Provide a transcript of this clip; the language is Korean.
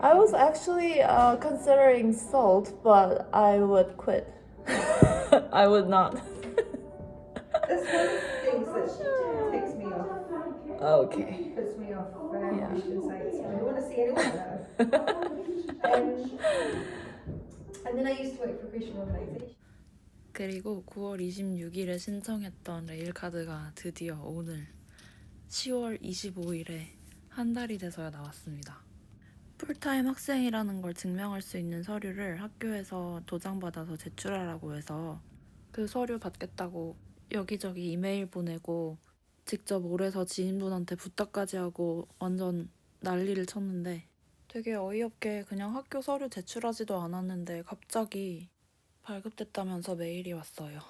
I was actually uh, considering salt, but I would quit. I would not. That's one things that takes me off, Okay. puts me off uh, Yeah. Sites. I don't want to see anyone um, and then I used to work for Christian organisation. 그리고 9월 26일에 신청했던 레일카드가 드디어 오늘 10월 25일에 한 달이 돼서야 나왔습니다. 풀타임 학생이라는 걸 증명할 수 있는 서류를 학교에서 도장받아서 제출하라고 해서 그 서류 받겠다고 여기저기 이메일 보내고 직접 올해서 지인분한테 부탁까지 하고 완전 난리를 쳤는데 되게 어이없게 그냥 학교 서류 제출하지도 않았는데 갑자기 발급됐다면서 메일이 왔어요.